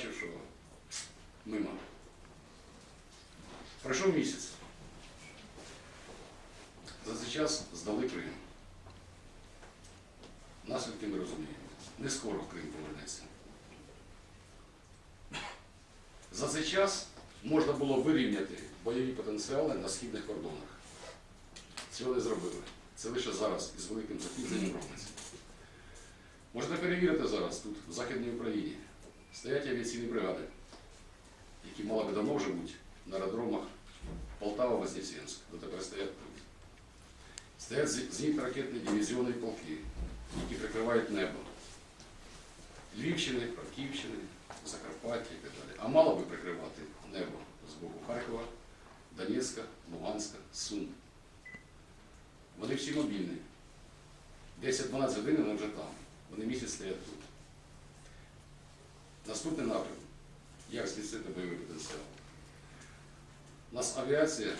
бачив, що мимо. Пройшов місяць. За цей час здали Крим. Наслідки ми розуміємо. Не скоро Крим повернеться. За цей час можна було вирівняти бойові потенціали на східних кордонах. Цього не зробили. Це лише зараз із великим запізненням робиться. Можете перевірити зараз тут, в Західній Україні, стоять авіаційні бригади, які мали би давно вже бути на аеродромах Полтава, Вознесенськ, дотепер стоять тут. Стоять зенітно-ракетні дивізіони і полки, які прикривають небо. Львівщини, Франківщини, Закарпаття і так далі. А мало би прикривати небо з боку Харкова, Донецька, Луганська, Сум. Вони всі мобільні. 10-12 годин вони вже там. Вони місяць стоять тут. Наступний напрям. Як змістити бойовий потенціал? У нас авіація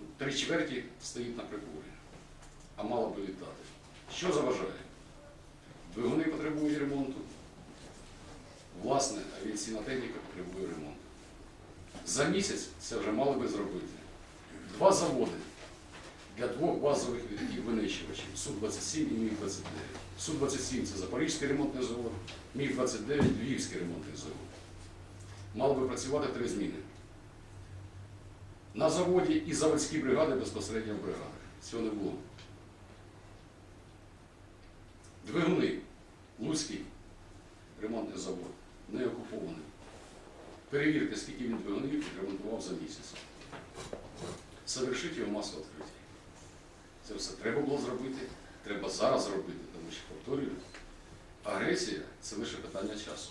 ну, три чверті стоїть на приколі, а мало би літати. Що заважає? Двигуни потребують ремонту. Власне, авіаційна техніка потребує ремонту. За місяць це вже мали би зробити. Два заводи для двох базових літаків винищувачів Су-27 і Міг-29. Су-27 це Запорізький ремонтний завод, Міг-29 Львівський ремонтний завод. Мало би працювати три зміни. На заводі і заводські бригади безпосередньо в бригадах. Цього не було. Двигуни, Луцький ремонтний завод, не окупований. Перевірте, скільки він двигунів відремонтував за місяць. Совершить його масу відкриття. Це все треба було зробити, треба зараз зробити, тому що повторюю, агресія це лише питання часу.